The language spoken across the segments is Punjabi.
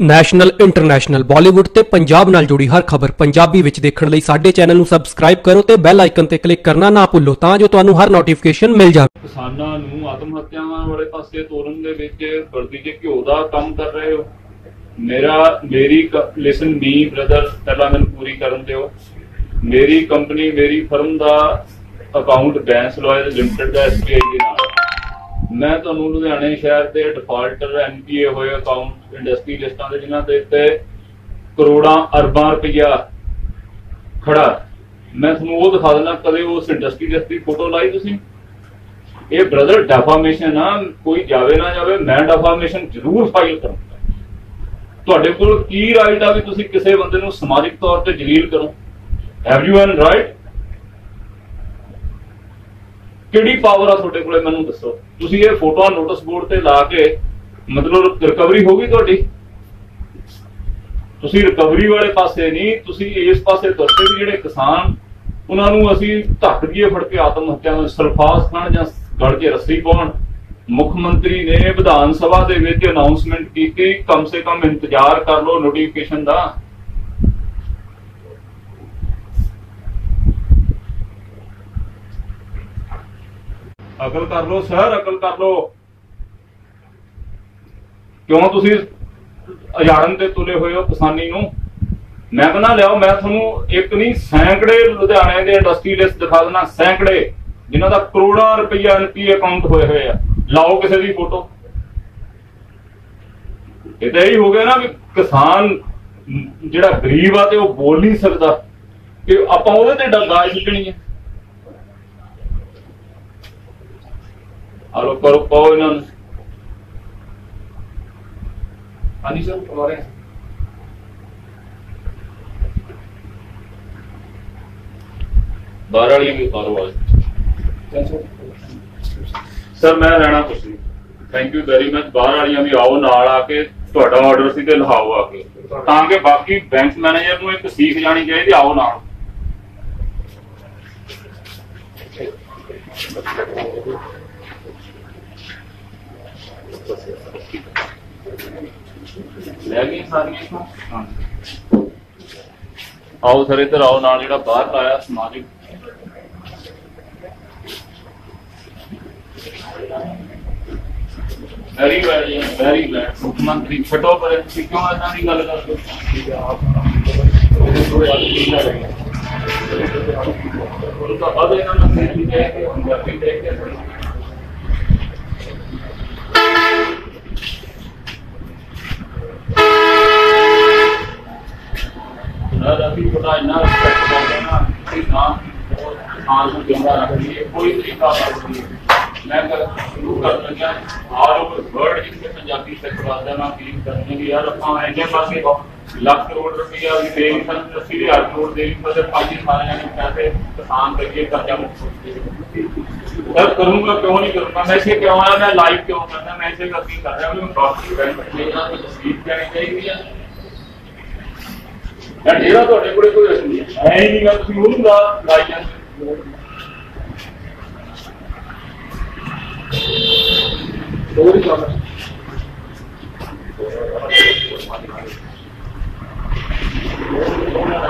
National, international. ਬਾਲੀਵੁੱਡ ਤੇ ਪੰਜਾਬ ਨਾਲ ਜੁੜੀ ਹਰ ਖਬਰ ਪੰਜਾਬੀ ਵਿੱਚ ਦੇਖਣ ਲਈ ਸਾਡੇ ਚੈਨਲ ਨੂੰ ਸਬਸਕ੍ਰਾਈਬ ਕਰੋ ਤੇ ਬੈਲ ਆਈਕਨ ਤੇ ਕਲਿੱਕ ਕਰਨਾ ਨਾ ਭੁੱਲੋ ਤਾਂ ਜੋ ਤੁਹਾਨੂੰ ਹਰ ਨੋਟੀਫਿਕੇਸ਼ਨ ਮਿਲ ਜਾਵੇ। ਕਿਸਾਨਾਂ ਨੂੰ ਆਤਮ ਹੱਤਿਆਵਾਂ ਵਾਲੇ ਪਾਸੇ ਤੋਰਨ ਦੇ ਵਿੱਚ ਵਰਦੀ ਦੇ ਘਿਓ ਦਾ ਕੰਮ ਕਰ ਰਹੇ ਹੋ। ਮੇਰਾ, ਮੇਰੀ ਲਿਸਨ ਮੀ ਬ੍ਰਦਰ ਪਹਿਲਾਂ ਮੈਨੂੰ ਪੂਰੀ ਕਰਨ ਦਿਓ। ਮੇਰੀ ਕੰਪਨੀ ਮੇਰੀ ਫਰਮ ਦਾ ਅਕਾਊਂਟ ਬੈਂਸ ਲਾਇਰ ਲਿਮਟਿਡ ਦਾ ਐਸਬੀਆਈ ਦੇ ਨਾਲ। ਮੈਂ ਤੁਹਾਨੂੰ ਲੁਧਿਆਣੇ ਸ਼ਹਿਰ ਦੇ ਡਿਫਾਲਟਰ ਐਨਪੀਏ ਹੋਏ ਅਕਾਊਂਟ ਇੰਡਸਟਰੀ ਲਿਸਟਾਂ ਦੇ ਜਿਨ੍ਹਾਂ ਦੇ ਉੱਤੇ ਕਰੋੜਾਂ ਅਰਬਾਂ ਰੁਪਈਆ ਖੜਾ ਮੈਂ ਤੁਹਾਨੂੰ ਉਹ ਦਿਖਾ ਦਿੰਦਾ ਕਦੇ ਉਸ ਇੰਡਸਟਰੀ ਲਿਸਟ ਦੀ ਫੋਟੋ ਲਾਈ ਤੁਸੀਂ? ਇਹ ਬ੍ਰਦਰ ਡੈਫਾਮੇਸ਼ਨ ਆ, ਕੋਈ ਜਾਵੇ ਨਾ ਜਾਵੇ, ਮੈਂ ਡੈਫਾਮੇਸ਼ਨ ਜ਼ਰੂਰ ਫਾਈਲ ਕਰਾਂਗਾ। ਤੁਹਾਡੇ ਕੋਲ ਕੀ ਰਾਈਟ ਆ ਵੀ ਤੁਸੀਂ ਕਿਸੇ ਬੰਦੇ ਨੂੰ ਸਮਾਜਿਕ ਤੌਰ ਤੇ ਜਲੀਲ ਕਰੋ? ਹੈਵ ਯੂ ਐਨ ਰਾਈਟ ਕਿਹੜੀ ਪਾਵਰ ਆ ਤੁਹਾਡੇ ਕੋਲੇ ਮੈਨੂੰ ਦੱਸੋ। ਤੁਸੀਂ ਇਹ ਫੋਟੋਆਂ ਨੋਟਿਸ ਬੋਰਡ ਤੇ ਲਾ ਕੇ ਮਤਲਬ ਰਿਕਵਰੀ ਹੋ ਗਈ ਤੁਹਾਡੀ? ਤੁਸੀਂ ਰਿਕਵਰੀ ਵਾਲੇ ਪਾਸੇ ਨਹੀਂ, ਤੁਸੀਂ ਇਸ ਪਾਸੇ ਤੁਰਦੇ ਵੀ ਜਿਹੜੇ ਕਿਸਾਨ, ਉਹਨਾਂ ਨੂੰ ਅਸੀਂ ਧੱਕ ਦਈਏ ਫੜ ਕੇ ਆਤਮ ਹੱਤਿਆ ਨੂੰ, ਸਲਫਾਸ ਖਾਣ ਜਾਂ ਗੜ ਕੇ ਰੱਸੀ ਪਾਉਣ। ਮੁੱਖ ਮੰਤਰੀ ਨੇ ਵਿਧਾਨ ਸਭਾ ਦੇ ਵਿੱਚ ਅਨਾਉਂਸਮੈਂਟ ਕੀਤੀ, ਕਮ ਸੇ ਕਮ ਇੰਤਜ਼ਾਰ ਕਰ ਲਓ ਨੋਟੀਫਿਕੇਸ਼ਨ ਦਾ। ਅਕਲ ਕਰ ਲਓ ਸਰ ਅਕਲ ਕਰ ਲਓ। ਕਿਉਂ ਤੁਸੀਂ ਅਜਾਰਨ ਤੇ ਤੁਲੇ ਹੋਏ ਹੋ ਕਿਸਾਨੀ ਨੂੰ? ਮੈਂ ਕਹਿੰਦਾ ਲਿਆਓ, ਮੈਂ ਤੁਹਾਨੂੰ ਇੱਕ ਨਹੀਂ, ਸੈਂਕੜੇ ਲੁਧਿਆਣੇ ਦੇ ਇੰਡਸਟਰੀ ਲਿਸਟ ਦਿਖਾ ਦੇਣਾ ਸੈਂਕੜੇ, ਜਿਨ੍ਹਾਂ ਦਾ ਕਰੋੜਾਂ ਰੁਪਈਆ ਐਨਪੀ ਅਕਾਊਂਟ ਹੋਏ ਹੋਏ ਆ। ਲਾਓ ਕਿਸੇ ਦੀ ਫੋਟੋ। ਇਹ ਤਾਂ ਹੀ ਹੋ ਗਿਆ ਨਾ ਵੀ ਕਿਸਾਨ ਜਿਹੜਾ ਗਰੀਬ ਆ ਤੇ ਉਹ ਬੋਲ ਨਹੀਂ ਸਕਦਾ। ਕਿ ਆਪਾਂ ਉਹਦੇ ਤੇ ਡੰਗਾ ਚੁੱਕਣੀ ਹੈ। ਆਲੋ ਕਰੋ ਪਾਓ ਇਹਨਾਂ ਨੂੰ ਹਾਂਜੀ ਸਰ ਹਮਾਰੇ ਬਾਹਰ ਵਾਲੀ ਵੀ ਕਰੋ ਅੱਜ ਸਰ ਮੈਂ ਰਹਿਣਾ ਤੁਸੀਂ ਥੈਂਕ ਯੂ ਵੈਰੀ ਮਚ ਬਾਹਰ ਵਾਲੀਆਂ ਵੀ ਆਓ ਨਾਲ ਆ ਕੇ ਤੁਹਾਡਾ ਆਰਡਰ ਸੀ ਤੇ ਲਿਖਾਓ ਆ ਕੇ। ਤਾਂ ਕਿ ਬਾਕੀ ਬੈਂਕ ਮੈਨੇਜਰ ਨੂੰ ਇੱਕ ਸੀਖ ਜਾਣੀ ਚਾਹੀਦੀ ਆਓ ਨਾਲ। ਲੈ ਗਈ ਸਾਰੀਆਂ ਇੱਥੋਂ? ਹਾਂ ਆਓ ਸਰ, ਇੱਧਰ ਆਓ, ਨਾਲ ਜਿਹੜਾ ਬਾਹਰ ਲਾਇਆ ਸਮਾਜਿਕ। ਵੈਰੀ ਵੈਰੀ ਵੈਰੀ ਬੈਡ ਮੁੱਖ ਮੰਤਰੀ ਛੱਡੋ ਪਰ, ਤੁਸੀਂ ਕਿਉਂ ਇਦਾਂ ਦੀ ਗੱਲ ਕਰਦੇ ਹੋ? ਤਾਂ ਬਾਅਦ ਇਹਨਾਂ ਨੂੰ ਫਿਰ ਵੀ ਕਹਿ ਕੇ, ਪੰਜਾਬੀ ਦੇਖ ਕੇ ਨਾ ਅਸੀਂ ਪਤਾ ਇੰਨਾ ਰਿਸਪੈਕਟ ਕਰਦੇ ਨਾ ਕਿ ਨਾ ਆਨ ਨੂੰ ਜਿੰਦਾ ਰੱਖਦੀ ਹੈ ਕੋਈ ਤਰੀਕਾ ਨਹੀਂ ਮੈਂ ਕਰ ਸ਼ੁਰੂ ਕਰ ਲੱਗਿਆ ਆਲ ਓਵਰ ਵਰਲਡ ਜਿੱਥੇ ਪੰਜਾਬੀ ਸੈਕਟਰ ਦਾ ਨਾਮ ਫੀਲ ਕਰਨੇ ਕਿ ਯਾਰ ਆਪਾਂ ਇੰਨੇ ਪਾਸੇ ਲੱਖ ਕਰੋੜ ਰੁਪਈਆ ਵੀ ਦੇ ਨਹੀਂ ਸਕਦੇ ਅੱਸੀ ਹਜ਼ਾਰ ਕਰੋੜ ਦੇ ਨਹੀਂ ਸਕਦੇ ਪੰਜ ਸਾਰੇ ਜਾਣੇ ਪੈਸੇ ਕਿਸਾਨ ਕਰੀਏ ਕਰਜ਼ਾ ਮੁਕਤ ਸਰ ਕਰੂੰਗਾ ਕਿਉਂ ਨਹੀਂ ਕਰੂੰਗਾ ਮੈਂ ਇਸੇ ਕਿਉਂ ਆਇਆ ਮੈਂ ਲਾਈਵ ਕਿਉਂ ਕਰਦਾ ਮੈਂ ਇਸੇ ਕਰਕੇ ਕਰ ਰਿਹਾ ਮੈਨੂੰ ਡਾਕਟਰ ਬੈਂਕ ਮੇਰਾ ਤਸਵੀਰ ਜਾਣੀ ਚਾਹੀਦੀ ਹੈ ਯਾਰ ਜਿਹੜਾ ਤੁਹਾਡੇ ਕੋਲੇ ਕੋਈ ਅਸਲੀ ਹੈ ਹੀ ਨਹੀਂ ਗਾ ਤੁਸੀਂ ਉਹਨੂੰ ਦਾ ਲਾਈ ਜਾਂਦੇ ਹੋ। ਹੋਰ ਹੀ ਕੰਮ ਹੈ।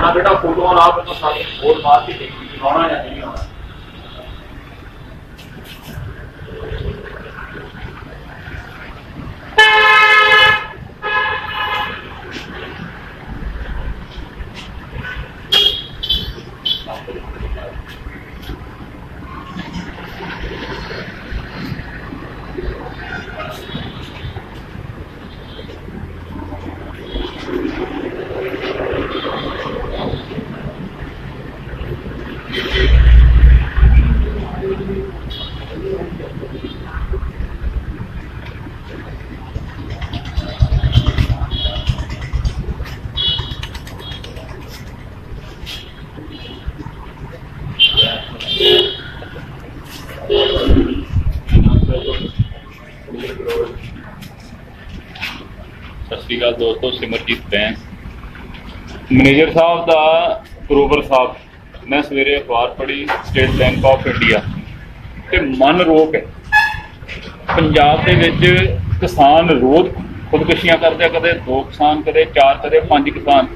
ਨਾ ਬੇਟਾ ਫੋਟੋਆਂ ਲਾ ਪਹਿਲਾਂ ਸਾਰੀ ਹੋਰ ਬਾਅਦ ਹੀ ਦੇਖੀ ਆਉਣਾ ਜਾਂ ਨਹੀਂ ਆਉਣਾ ਸਤਿ ਸ਼੍ਰੀ ਸਿਮਰਜੀਤ ਬੈਂਸ। ਮੈਨੇਜਰ ਸਾਹਿਬ ਦਾ ਗਰੋਵਰ ਸਾਹਿਬ। ਮੈਂ ਸਵੇਰੇ ਅਖਬਾਰ ਪੜ੍ਹੀ, ਸਟੇਟ ਬੈਂਕ ਆਫ ਇੰਡੀਆ। ਤੇ ਮਨ ਰੋਕ ਹੈ। ਪੰਜਾਬ ਦੇ ਵਿੱਚ ਕਿਸਾਨ ਰੋਜ਼ ਖੁਦਕੁਸ਼ੀਆਂ ਕਰਦੇ ਕਦੇ ਦੋ ਕਿਸਾਨ, ਕਦੇ ਚਾਰ, ਕਦੇ ਪੰਜ ਕਿਸਾਨ।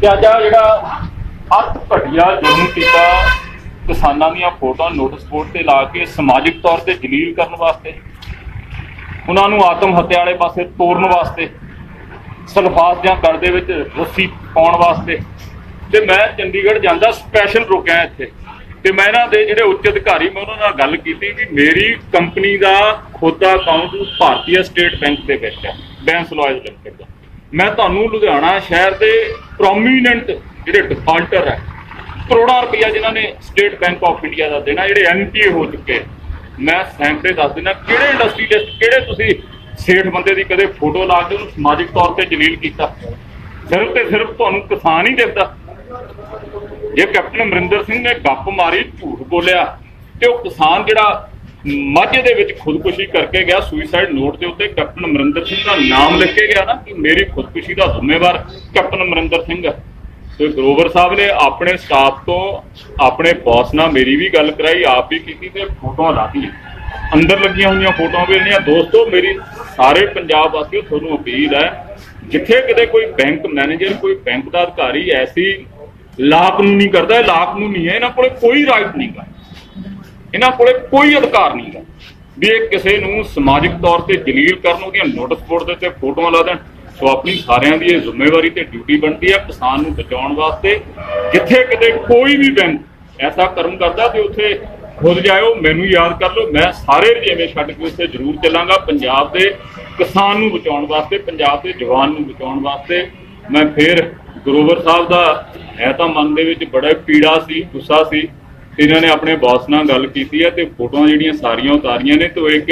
ਤੇ ਅੱਜ ਆ ਜਿਹੜਾ ਅੱਤ ਘਟਿਆ ਜਿਹਨੂੰ ਕੀਤਾ, ਕਿਸਾਨਾਂ ਦੀਆਂ ਫੋਟੋਆਂ ਨੋਟਿਸ ਬੋਰਡ ਤੇ ਲਾ ਕੇ ਸਮਾਜਿਕ ਤੌਰ ਤੇ ਜਲੀਲ ਕਰਨ ਵਾਸਤੇ, ਉਹਨਾਂ ਨੂੰ ਆਤਮ ਹੱਤਿਆ ਵਾਲੇ ਪਾਸੇ ਤੋੜਨ ਵਾਸਤੇ। ਸਲਫਾਸ ਜਾਂ ਗਲ ਦੇ ਵਿੱਚ ਰੱਸੀ ਪਾਉਣ ਵਾਸਤੇ। ਤੇ ਮੈਂ ਚੰਡੀਗੜ੍ਹ ਜਾਂਦਾ ਸਪੈਸ਼ਲ ਰੁਕਿਆ ਇੱਥੇ। ਤੇ ਮੈਂ ਇਹਨਾਂ ਦੇ ਜਿਹੜੇ ਉੱਚ ਅਧਿਕਾਰੀ, ਮੈਂ ਉਹਨਾਂ ਨਾਲ ਗੱਲ ਕੀਤੀ ਵੀ ਮੇਰੀ ਕੰਪਨੀ ਦਾ ਖੁਦ ਦਾ ਅਕਾਊਂਟ ਭਾਰਤੀ ਸਟੇਟ ਬੈਂਕ ਦੇ ਵਿੱਚ ਹੈ ਬੈਂਸ ਲਾਇਜ਼ ਲਿਮਟਿਡ ਦਾ। ਮੈਂ ਤੁਹਾਨੂੰ ਲੁਧਿਆਣਾ ਸ਼ਹਿਰ ਦੇ ਪ੍ਰੋਮੀਨੈਂਟ ਜਿਹੜੇ ਡਿਫਾਲਟਰ ਹੈ, ਕਰੋੜਾਂ ਰੁਪਈਆ ਜਿਨ੍ਹਾਂ ਨੇ ਸਟੇਟ ਬੈਂਕ ਆਫ ਇੰਡੀਆ ਦਾ ਦੇਣਾ, ਜਿਹੜੇ ਐਨਪੀਏ ਹੋ ਚੁੱਕੇ ਮੈਂ ਸੈਂਕੜੇ ਦੱਸ ਦਿੰਦਾ, ਕਿਹੜੇ ਇੰਡਸਟਰੀ ਲਿਸਟ ਕਿਹੜੇ ਤੁਸੀਂ ਸੇਠ ਬੰਦੇ ਦੀ ਕਦੇ ਫੋਟੋ ਲਾ ਕੇ ਉਹਨੂੰ ਸਮਾਜਿਕ ਤੌਰ ਤੇ ਜਲੀਲ ਕੀਤਾ। ਸਿਰਫ ਤੇ ਸਿਰਫ ਤੁਹਾਨੂੰ ਕਿਸਾਨ ਹੀ ਦਿਖਦਾ ਜੇ ਕੈਪਟਨ ਅਮਰਿੰਦਰ ਸਿੰਘ ਨੇ ਗੱਪ ਮਾਰੀ, ਝੂਠ ਬੋਲਿਆ, ਤੇ ਉਹ ਕਿਸਾਨ ਜਿਹੜਾ ਮਾਝੇ ਦੇ ਵਿੱਚ ਖੁਦਕੁਸ਼ੀ ਕਰਕੇ ਗਿਆ ਸੁਸਾਈਡ ਨੋਟ ਦੇ ਉੱਤੇ ਕੈਪਟਨ ਅਮਰਿੰਦਰ ਸਿੰਘ ਦਾ ਨਾਮ ਲਿਖ ਕੇ ਗਿਆ ਨਾ ਕਿ ਮੇਰੀ ਖੁਦਕੁਸ਼ੀ ਦਾ ਜ਼ਿੰਮੇਵਾਰ ਕੈਪਟਨ ਅਮਰਿੰਦਰ ਸਿੰਘ ਹੈ। ਤੇ ਗਰੋਵਰ ਸਾਹਿਬ ਨੇ ਆਪਣੇ ਸਟਾਫ ਤੋਂ ਆਪਣੇ ਬੌਸ ਨਾਲ ਮੇਰੀ ਵੀ ਗੱਲ ਕਰਾਈ, ਆਪ ਵੀ ਕੀਤੀ ਤੇ ਫੋਟੋਆਂ ਲਾਤੀਆਂ। ਅੰਦਰ ਲੱਗੀਆਂ ਹੋਈਆਂ ਫੋਟੋਆਂ ਵੀ ਨੇ ਦੋਸਤੋ, ਮੇਰੀ ਸਾਰੇ ਪੰਜਾਬ ਵਾਸੀਓ, ਤੁਹਾਨੂੰ ਅਪੀਲ ਹੈ, ਜਿੱਥੇ ਕਿਤੇ ਕੋਈ ਬੈਂਕ ਮੈਨੇਜਰ, ਕੋਈ ਬੈਂਕ ਦਾ ਅਧਿਕਾਰੀ ਐਸੀ ਲਾਭ ਕਰਦਾ, ਇਹ ਲਾਭ ਹੈ। ਇਹਨਾਂ ਕੋਲੇ ਕੋਈ ਰਾਈਟ ਨਹੀਂ ਗਾ। ਇਹਨਾਂ ਕੋਲੇ ਕੋਈ ਅਧਿਕਾਰ ਨਹੀਂ ਗਾ। ਵੀ ਇਹ ਕਿਸੇ ਨੂੰ ਸਮਾਜਿਕ ਤੌਰ ਤੇ ਜਲੀਲ ਕਰਨ ਉਹਦੀਆਂ ਨੋਟਿਸ ਬੋਰਡ ਦੇ ਉੱਤੇ ਫੋਟੋਆਂ ਲਾ ਦੇਣ। ਸੋ ਆਪਣੀ ਸਾਰਿਆਂ ਦੀ ਇਹ ਜ਼ਿੰਮੇਵਾਰੀ ਤੇ ਡਿਊਟੀ ਬਣਦੀ ਹੈ ਕਿਸਾਨ ਨੂੰ ਬਚਾਉਣ ਵਾਸਤੇ। ਜਿੱਥੇ ਕਿਤੇ ਕੋਈ ਵੀ ਬੈਂਕ ਐਸਾ ਕਰਮ ਕਰਦਾ ਤੇ ਉੱਥੇ ਖੁਦ ਜਾਇਓ, ਮੈਨੂੰ ਯਾਦ ਕਰ ਲਓ, ਮੈਂ ਸਾਰੇ ਰਜੇਵੇਂ ਛੱਡ ਕੇ ਉੱਥੇ ਜ਼ਰੂਰ ਚੱਲਾਂਗਾ, ਪੰਜਾਬ ਦੇ ਕਿਸਾਨ ਨੂੰ ਬਚਾਉਣ ਵਾਸਤੇ, ਪੰਜਾਬ ਦੇ ਜਵਾਨ ਨੂੰ ਬਚਾਉਣ ਵਾਸਤੇ। ਮੈਂ ਫੇਰ ਗਰੋਵਰ ਸਾਹਿਬ ਦਾ ਹੈ ਤਾਂ ਮਨ ਦੇ ਵਿੱਚ ਬੜਾ ਪੀੜਾ ਸੀ, ਗੁੱਸਾ ਸੀ ਇਹਨਾਂ ਨੇ ਆਪਣੇ ਬਾਸ ਨਾਲ ਗੱਲ ਕੀਤੀ ਹੈ, ਤੇ ਫੋਟੋਆਂ ਜਿਹੜੀਆਂ ਸਾਰੀਆਂ ਉਤਾਰੀਆਂ ਨੇ, ਤੇ ਇੱਕ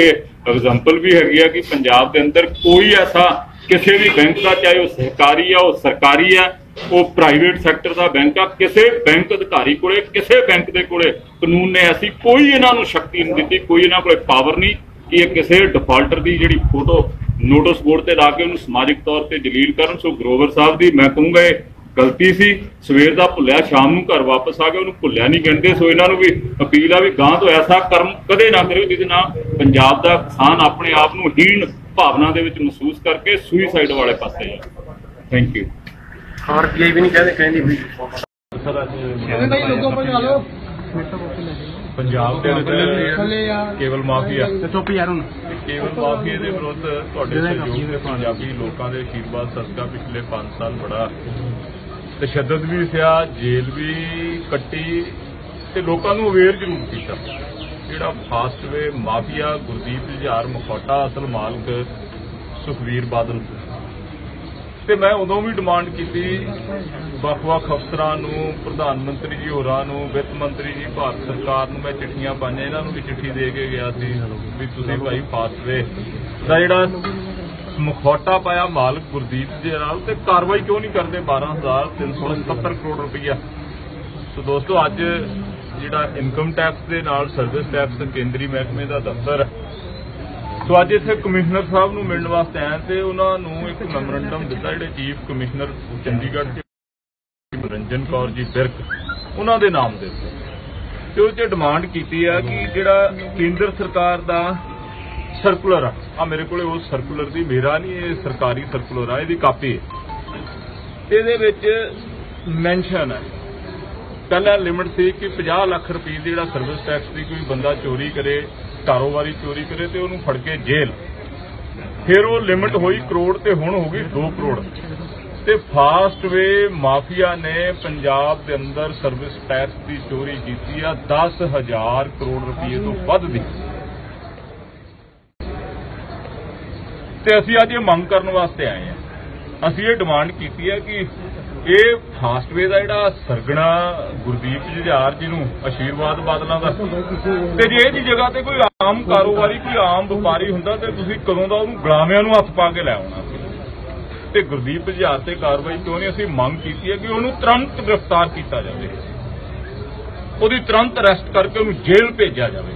ਐਗਜ਼ਾਮਪਲ ਵੀ ਹੈਗੀ ਆ ਕਿ ਪੰਜਾਬ ਦੇ ਅੰਦਰ ਕੋਈ ਐਸਾ ਕਿਸੇ ਵੀ ਬੈਂਕ ਦਾ, ਚਾਹੇ ਉਹ ਸਹਿਕਾਰੀ ਆ, ਉਹ ਸਰਕਾਰੀ ਆ ਉਹ ਪ੍ਰਾਈਵੇਟ ਸੈਕਟਰ ਦਾ ਬੈਂਕ ਆ, ਕਿਸੇ ਬੈਂਕ ਅਧਿਕਾਰੀ ਕੋਲੇ, ਕਿਸੇ ਬੈਂਕ ਦੇ ਕੋਲੇ ਕਾਨੂੰਨ ਨੇ ਐਸੀ ਕੋਈ ਇਹਨਾਂ ਨੂੰ ਸ਼ਕਤੀ ਨਹੀਂ ਦਿੱਤੀ, ਕੋਈ ਇਹਨਾਂ ਕੋਲੇ ਪਾਵਰ ਨਹੀਂ ਕਿ ਇਹ ਕਿਸੇ ਡਿਫਾਲਟਰ ਦੀ ਜਿਹੜੀ ਫੋਟੋ ਨੋਟਿਸ ਬੋਰਡ ਤੇ ਲਾ ਕੇ ਉਹਨੂੰ ਸਮਾਜਿਕ ਤੌਰ ਤੇ ਜਲੀਲ ਕਰਨ। ਸੋ ਗਰੋਵਰ ਸਾਹਿਬ ਦੀ ਮੈਂ ਕਹੂੰਗਾ ਇਹ ਗਲਤੀ ਸੀ, ਸਵੇਰ ਦਾ ਭੁੱਲਿਆ, ਸ਼ਾਮ ਨੂੰ ਘਰ ਵਾਪਸ ਆ ਗਿਆ ਉਹਨੂੰ ਭੁੱਲਿਆ ਨਹੀਂ ਕਹਿੰਦੇ। ਸੋ ਇਹਨਾਂ ਨੂੰ ਵੀ ਅਪੀਲ ਆ ਵੀ ਗਾਂ ਤੋਂ ਐਸਾ ਕਰਮ ਕਦੇ ਨਾ ਕਰਿਓ ਜਿਹਦੇ ਨਾਲ ਪੰਜਾਬ ਦਾ ਕਿਸਾਨ ਆਪਣੇ ਆਪ ਨੂੰ ਹੀਣ ਭਾਵਨਾ ਦੇ ਵਿੱਚ ਮਹਿਸੂਸ ਕਰਕੇ ਸੁਈਸਾਈਡ ਵਾਲੇ ਪਾਸੇ ਜਾਏ ਥੈਂਕ ਯੂ ਪੰਜਾਬ ਦੇ ਅੰਦਰ ਕੇਵਲ ਮਾਫੀਆ। ਚੁੱਪ ਯਾਰ ਹੁਣ। ਕੇਵਲ ਮਾਫੀਆ ਦੇ ਵਿਰੁੱਧ ਤੁਹਾਡੇ ਸਹਿਯੋਗ ਦੇ ਪੰਜਾਬੀ ਲੋਕਾਂ ਦੇ ਅਸ਼ੀਰਵਾਦ ਸਦਕਾ ਪਿਛਲੇ 5 ਸਾਲ ਬੜਾ ਤਸ਼ੱਦਦ ਵੀ ਸਿਆ ਜੇਲ੍ਹ ਵੀ ਕੱਟੀ ਤੇ ਲੋਕਾਂ ਨੂੰ ਅਵੇਅਰ ਜ਼ਰੂਰ ਕੀਤਾ। ਜਿਹੜਾ ਫਾਸਟਵੇ ਮਾਫੀਆ ਗੁਰਦੀਪ ਜਹਾਰ ਮਖੌਟਾ ਅਸਲ ਮਾਲਕ ਸੁਖਵੀਰ ਬਾਦਲ। ਤੇ ਮੈਂ ਉਦੋਂ ਵੀ ਡਿਮਾਂਡ ਕੀਤੀ ਵੱਖ-ਵੱਖ ਅਫਸਰਾਂ ਨੂੰ ਪ੍ਰਧਾਨ ਮੰਤਰੀ ਜੀ ਹੋਰਾਂ ਨੂੰ ਵਿੱਤ ਮੰਤਰੀ ਜੀ ਭਾਰਤ ਸਰਕਾਰ ਨੂੰ ਮੈਂ ਚਿੱਠੀਆਂ ਪਾਈਆਂ ਇਹਨਾਂ ਨੂੰ ਵੀ ਚਿੱਠੀ ਦੇ ਕੇ ਗਿਆ ਸੀ ਵੀ ਤੁਸੀਂ ਭਾਈ ਫਾਸਟਵੇ ਦਾ ਜਿਹੜਾ ਮੁਖੌਟਾ ਪਾਇਆ ਮਾਲਕ ਗੁਰਦੀਪ ਜੀ ਨਾਲ ਤੇ ਕਾਰਵਾਈ ਕਿਉਂ ਨਹੀਂ ਕਰਦੇ? 12377 ਕਰੋੜ ਰੁਪਈਆ। ਸੋ ਦੋਸਤੋ ਅੱਜ ਜਿਹੜਾ ਇਨਕਮ ਟੈਕਸ ਦੇ ਨਾਲ ਸਰਵਿਸ ਟੈਕਸ ਕੇਂਦਰੀ ਮਹਿਕਮੇ ਦਾ ਦਫ਼ਤਰ ਸੋ ਅੱਜ ਇੱਥੇ ਕਮਿਸ਼ਨਰ ਸਾਹਿਬ ਨੂੰ ਮਿਲਣ ਵਾਸਤੇ ਆਏ ਤੇ ਉਹਨਾਂ ਨੂੰ ਇੱਕ ਮੈਮੋਰੰਡਮ ਦਿੱਤਾ, ਜਿਹੜੇ ਚੀਫ ਕਮਿਸ਼ਨਰ ਚੰਡੀਗੜ੍ਹ ਦੇ ਰੰਜਨ ਕੌਰ ਜੀ ਬਿਰਕ ਉਹਨਾਂ ਦੇ ਨਾਮ ਦੇ ਉੱਤੇ। ਤੇ ਉਹ 'ਚ ਡਿਮਾਂਡ ਕੀਤੀ ਆ ਕਿ ਜਿਹੜਾ ਕੇਂਦਰ ਸਰਕਾਰ ਦਾ ਸਰਕੂਲਰ ਆ ਆ ਮੇਰੇ ਕੋਲੇ ਉਹ ਸਰਕੂਲਰ ਦੀ, ਮੇਰਾ ਨਹੀਂ, ਇਹ ਸਰਕਾਰੀ ਸਰਕੂਲਰ ਆ, ਇਹਦੀ ਕਾਪੀ ਹੈ। ਇਹਦੇ ਵਿੱਚ ਮੈਂਸ਼ਨ ਹੈ ਪਹਿਲਾਂ ਲਿਮਿਟ ਸੀ ਕਿ 50 ਲੱਖ ਰੁਪਏ ਦੀ ਜਿਹੜਾ ਸਰਵਿਸ ਟੈਕਸ ਦੀ ਕੋਈ ਬੰਦਾ ਚੋਰੀ ਕਰੇ ਕਾਰੋਬਾਰੀ ਚੋਰੀ ਕਰੇ ਤੇ ਉਹਨੂੰ ਫੜ ਕੇ ਜੇਲ੍ਹ। ਫਿਰ ਉਹ ਲਿਮਿਟ ਹੋਈ ਕਰੋੜ ਤੇ ਹੁਣ ਹੋ ਗਈ 2 ਕਰੋੜ। ਤੇ ਫਾਸਟਵੇ ਮਾਫੀਆ ਨੇ ਪੰਜਾਬ ਦੇ ਅੰਦਰ ਸਰਵਿਸ ਟੈਕਸ ਦੀ ਚੋਰੀ ਕੀਤੀ ਆ 10000 ਕਰੋੜ ਰੁਪਏ ਤੋਂ ਵੱਧ ਦੀ। ਤੇ ਅਸੀਂ ਅੱਜ ਇਹ ਮੰਗ ਕਰਨ ਵਾਸਤੇ ਆਏ ਆ ਅਸੀਂ ਇਹ ਡਿਮਾਂਡ ਕੀਤੀ ਹੈ ਕਿ ਇਹ ਫਾਸਟਵੇ ਦਾ ਜਿਹੜਾ ਸਰਗਣਾ ਗੁਰਦੀਪ ਜੁਝਾਰ ਜੀ ਨੂੰ ਆਸ਼ੀਰਵਾਦ ਬਾਦਲਾਂ ਦਾ। ਤੇ ਜੇ ਇਹਦੀ ਜਗ੍ਹਾ ਤੇ ਕੋਈ ਆਮ ਕਾਰੋਬਾਰੀ, ਕੋਈ ਆਮ ਵਪਾਰੀ ਹੁੰਦਾ ਤੇ ਤੁਸੀਂ ਕਦੋਂ ਦਾ ਉਹਨੂੰ ਗੁਲਾਮਿਆਂ ਨੂੰ ਹੱਥ ਪਾ ਕੇ ਲੈ ਆਉਣਾ? ਤੇ ਗੁਰਦੀਪ ਜੁਝਾਰ ਤੇ ਕਾਰਵਾਈ ਕਿਉਂ ਨਹੀਂ? ਅਸੀਂ ਮੰਗ ਕੀਤੀ ਹੈ ਕਿ ਉਹਨੂੰ ਤੁਰੰਤ ਗ੍ਰਿਫਤਾਰ ਕੀਤਾ ਜਾਵੇ। ਉਹਦੀ ਤੁਰੰਤ ਅਰੈਸਟ ਕਰਕੇ ਉਹਨੂੰ ਜੇਲ੍ਹ ਭੇਜਿਆ ਜਾਵੇ।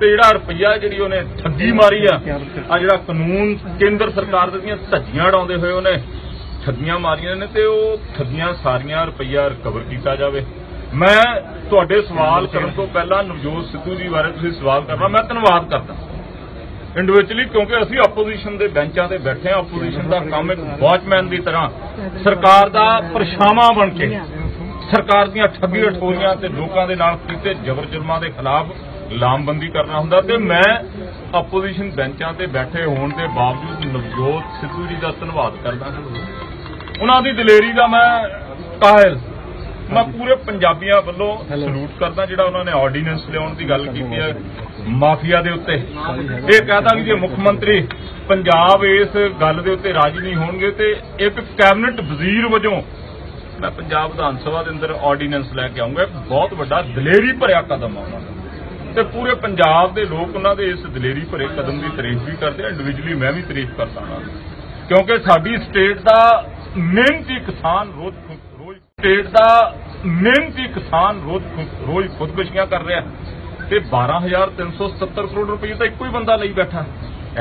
ਤੇ ਜਿਹੜਾ ਰੁਪਈਆ ਜਿਹੜੀ ਉਹਨੇ ਠੱਗੀ ਮਾਰੀ ਆ ਆ ਜਿਹੜਾ ਕਾਨੂੰਨ ਕੇਂਦਰ ਸਰਕਾਰ ਦੀਆਂ ਧੱਜੀਆਂ ਉਡਾਉਂਦੇ ਹੋਏ ਉਹਨੇ ਠੱਗੀਆਂ ਮਾਰੀਆਂ ਨੇ ਤੇ ਉਹ ਠੱਗੀਆਂ ਸਾਰੀਆਂ ਰੁਪਈਆ ਰਿਕਵਰ ਕੀਤਾ ਜਾਵੇ। ਮੈਂ ਤੁਹਾਡੇ ਸਵਾਲ ਕਰਨ ਤੋਂ ਪਹਿਲਾਂ ਨਵਜੋਤ ਸਿੱਧੂ ਜੀ ਬਾਰੇ ਤੁਸੀਂ ਸਵਾਲ ਕਰਨਾ, ਮੈਂ ਧੰਨਵਾਦ ਕਰਦਾ। ਇੰਡੀਵਿਜੂਅਲੀ ਕਿਉਂਕਿ ਅਸੀਂ ਆਪੋਜੀਸ਼ਨ ਦੇ ਬੈਂਚਾਂ ਤੇ ਬੈਠੇ ਹਾਂ ਆਪੋਜੀਸ਼ਨ ਦਾ ਕੰਮ ਇੱਕ ਵਾਚਮੈਨ ਦੀ ਤਰ੍ਹਾਂ। ਸਰਕਾਰ ਦਾ ਪਰਛਾਵਾਂ ਬਣ ਕੇ, ਸਰਕਾਰ ਦੀਆਂ ਠੱਗੀ ਠੋਰੀਆਂ ਤੇ ਲੋਕਾਂ ਦੇ ਨਾਲ ਕੀਤੇ ਜ਼ਬਰ ਜ਼ੁਲਮਾਂ ਦੇ ਖਿਲਾਫ ਲਾਮਬੰਦੀ ਕਰਨਾ ਹੁੰਦਾ ਤੇ ਮੈਂ ਆਪੋਜੀਸ਼ਨ ਬੈਂਚਾਂ ਤੇ ਬੈਠੇ ਹੋਣ ਦੇ ਬਾਵਜੂਦ ਨਵਜੋਤ ਸਿੱਧੂ ਜੀ ਦਾ ਧੰਨਵਾਦ ਕਰਦਾ। ਉਹਨਾਂ ਦੀ ਦਲੇਰੀ ਦਾ ਮੈਂ ਕਾਇਲ। ਮੈਂ ਪੂਰੇ ਪੰਜਾਬੀਆਂ ਵੱਲੋਂ ਸਲੂਟ ਕਰਦਾ ਜਿਹੜਾ ਉਹਨਾਂ ਨੇ ਆਰਡੀਨੈਂਸ ਲਿਆਉਣ ਦੀ ਗੱਲ ਕੀਤੀ ਹੈ ਮਾਫੀਆ ਦੇ ਉੱਤੇ। ਇਹ ਕਹਦਾ ਕਿ ਜੇ ਮੁੱਖ ਮੰਤਰੀ ਪੰਜਾਬ ਇਸ ਗੱਲ ਦੇ ਉੱਤੇ ਰਾਜੀ ਨਹੀਂ ਹੋਣਗੇ ਤੇ ਇੱਕ ਕੈਬਨਿਟ ਵਜ਼ੀਰ ਵਜੋਂ ਮੈਂ ਪੰਜਾਬ ਵਿਧਾਨ ਸਭਾ ਦੇ ਅੰਦਰ ਆਰਡੀਨੈਂਸ ਲੈ ਕੇ ਆਉਂਗਾ। ਬਹੁਤ ਵੱਡਾ ਦਲੇਰੀ ਭਰਿਆ ਕਦਮ ਆ ਉਹਨਾਂ ਦਾ। ਤੇ ਪੂਰੇ ਪੰਜਾਬ ਦੇ ਲੋਕ ਉਹਨਾਂ ਦੇ ਇਸ ਦਲੇਰੀ ਭਰੇ ਕਦਮ ਦੀ ਤਾਰੀਫ ਵੀ ਕਰਦੇ ਆ। ਇੰਡੀਵਿਜੂਅਲੀ ਮੈਂ ਵੀ ਤਾਰੀਫ ਕਰਦਾ ਹਾਂ। ਕਿਉਂਕਿ ਸਾਡੀ ਸਟੇਟ ਦਾ ਮਿਹਨਤੀ ਕਿਸਾਨ ਰੋਜ਼ ਖੁਦ- ਰੋਜ਼ ਸਟੇਟ ਦਾ ਮਿਹਨਤੀ ਕਿਸਾਨ ਰੋਜ਼ ਰੋਜ਼ ਖੁਦਕੁਸ਼ੀਆਂ ਕਰ ਰਿਹਾ ਤੇ 12377 ਕਰੋੜ ਰੁਪਏ ਤਾਂ ਇੱਕੋ ਹੀ ਬੰਦਾ ਲਈ ਬੈਠਾ।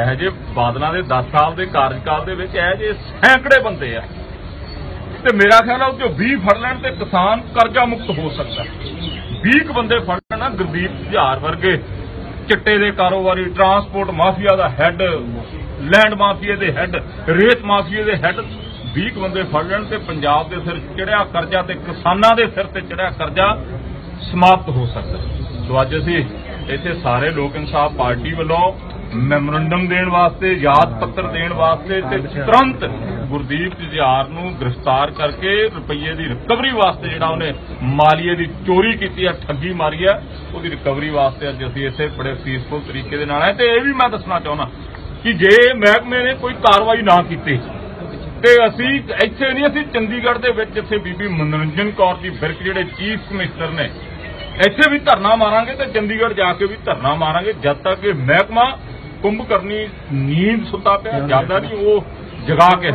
ਇਹ ਜੇ ਬਾਦਲਾਂ ਦੇ 10 ਸਾਲ ਦੇ ਕਾਰਜਕਾਲ ਦੇ ਵਿੱਚ ਇਹ ਜੇ ਸੈਂਕੜੇ ਬੰਦੇ ਆ। ਤੇ ਮੇਰਾ ਖਿਆਲ ਆ ਉਹ 20 ਫੜ ਲੈਣ ਤੇ ਕਿਸਾਨ ਕਰਜ਼ਾ ਮੁਕਤ ਹੋ ਸਕਦਾ 20 ਕੁ ਬੰਦੇ ਫੜ ਲੈਣਾ ਗੁਰਦੀਪ ਜੁਝਾਰ ਵਰਗੇ। ਚਿੱਟੇ ਦੇ ਕਾਰੋਬਾਰੀ, ਟਰਾਂਸਪੋਰਟ ਮਾਫੀਆ ਦਾ ਹੈੱਡ ਲੈਂਡ ਮਾਫੀਆ ਦੇ ਹੈੱਡ ਰੇਤ ਮਾਫੀਆ ਦੇ ਹੈੱਡ 20 ਕੁ ਬੰਦੇ ਫੜ ਲੈਣ ਤੇ ਪੰਜਾਬ ਦੇ ਸਿਰ ਚੜਿਆ ਕਰਜ਼ਾ ਤੇ ਕਿਸਾਨਾਂ ਦੇ ਸਿਰ ਤੇ ਚੜਿਆ ਕਰਜ਼ਾ ਸਮਾਪਤ ਹੋ ਸਕਦਾ ਸੋ ਅੱਜ ਅਸੀਂ ਇੱਥੇ ਸਾਰੇ ਲੋਕ ਇਨਸਾਫ ਪਾਰਟੀ ਵੱਲੋਂ ਮੈਮੋਰੰਡਮ ਦੇਣ ਵਾਸਤੇ ਯਾਦ ਪੱਤਰ ਦੇਣ ਵਾਸਤੇ ਤੇ ਤੁਰੰਤ ਗੁਰਦੀਪ ਜੁਝਾਰ ਨੂੰ ਗ੍ਰਿਫਤਾਰ ਕਰਕੇ ਰੁਪਈਏ ਦੀ ਰਿਕਵਰੀ ਵਾਸਤੇ ਜਿਹੜਾ ਉਹਨੇ ਮਾਲੀਏ ਦੀ ਚੋਰੀ ਕੀਤੀ ਹੈ ਠੱਗੀ ਮਾਰੀ ਹੈ ਉਹਦੀ ਰਿਕਵਰੀ ਵਾਸਤੇ ਅੱਜ ਅਸੀਂ ਇੱਥੇ ਬੜੇ ਪੀਸਫੁਲ ਤਰੀਕੇ ਦੇ ਨਾਲ ਆਏ। ਤੇ ਇਹ ਵੀ ਮੈਂ ਦੱਸਣਾ ਚਾਹੁੰਦਾ ਕਿ ਜੇ ਮਹਿਕਮੇ ਨੇ ਕੋਈ ਕਾਰਵਾਈ ਨਾ ਕੀਤੀ ਤੇ ਅਸੀਂ ਇੱਥੇ ਨਹੀਂ ਅਸੀਂ ਚੰਡੀਗੜ੍ਹ ਦੇ ਵਿੱਚ ਜਿੱਥੇ ਬੀਬੀ ਮਨੋਰੰਜਨ ਕੌਰ ਦੀ ਬਿਰਕ ਜਿਹੜੇ ਚੀਫ ਕਮਿਸ਼ਨਰ ਨੇ ਇੱਥੇ ਵੀ ਧਰਨਾ ਮਾਰਾਂਗੇ ਤੇ ਚੰਡੀਗੜ੍ਹ ਜਾ ਕੇ ਵੀ ਧਰਨਾ ਮਾਰਾਂਗੇ ਜਦ ਤੱਕ ਇਹ ਮਹਿਕਮਾ ਕੁੰਭ ਕਰਨੀ ਨੀਂਦ ਸੁੱਤਾ ਪਿਆ ਜ਼ਿਆਦਾ ਨਹੀਂ ਉਹ ਜਗਾ ਕੇ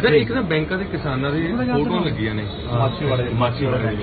ਸਰ ਇੱਕ ਨਾ ਬੈਂਕਾਂ ਦੇ ਕਿਸਾਨਾਂ ਦੀ ਫੋਟੋ ਲੱਗੀਆਂ ਨੇ। ਮਾਛੀ ਵਾਲੇ ਮਾਛੀ ਵਾਲੇ